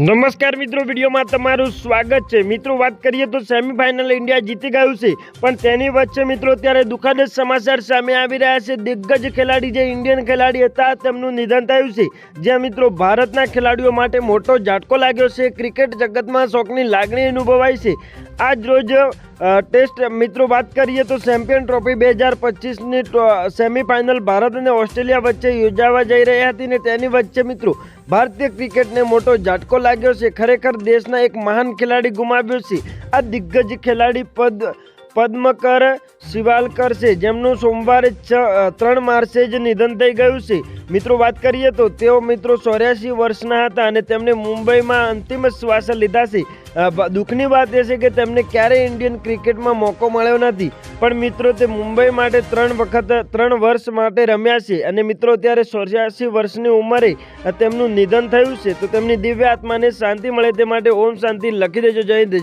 નમસ્કાર મિત્રો, વિડીયોમાં તમારું સ્વાગત છે. મિત્રો, વાત કરીએ તો સેમીફાઇનલ ઇન્ડિયા જીતી ગયું છે. પણ તેની વચ્ચે મિત્રો ત્યારે દુઃખદ સમાચાર સામે આવી રહ્યા છે. દિગ્ગજ ખેલાડી જે ઇન્ડિયન ખેલાડી હતા, તેમનું નિધન થયું છે. જ્યાં મિત્રો, ભારતના ખેલાડીઓ માટે મોટો ઝાટકો લાગ્યો છે. ક્રિકેટ જગતમાં શોકની લાગણી અનુભવાય છે. આજ રોજ ટેસ્ટ, મિત્રો, વાત કરીએ તો ચેમ્પિયન ટ્રોફી બે હજાર પચીસની સેમિફાઇનલ ભારત અને ઓસ્ટ્રેલિયા વચ્ચે યોજાવા જઈ રહી હતી ને તેની વચ્ચે, મિત્રો, ભારતીય ક્રિકેટને મોટો ઝાટકો લાગ્યો છે. ખરેખર દેશના એક મહાન ખેલાડી ગુમાવ્યો છે. આ દિગ્ગજ ખેલાડી પદ પદ્મકર શિવાલકર છે. જેમનું સોમવારે છ ત્રણ માર્ચે જ નિધન થઈ ગયું છે. મિત્રો, વાત કરીએ તો તેઓ મિત્રો ચોર્યાસી વર્ષના હતા અને તેમને મુંબઈમાં અંતિમ શ્વાસ લીધા છે. દુઃખની વાત એ છે કે તેમને ક્યારેય ઇન્ડિયન ક્રિકેટમાં મોકો મળ્યો નથી. પણ મિત્રો, તે મુંબઈ માટે ત્રણ વખત, ત્રણ વર્ષ માટે રમ્યા છે. અને મિત્રો, ત્યારે ચોર્યાસી વર્ષની ઉંમરે તેમનું નિધન થયું છે. તો તેમની દિવ્ય આત્માને શાંતિ મળે તે માટે ઓમ શાંતિ લખી દેજો. જય જય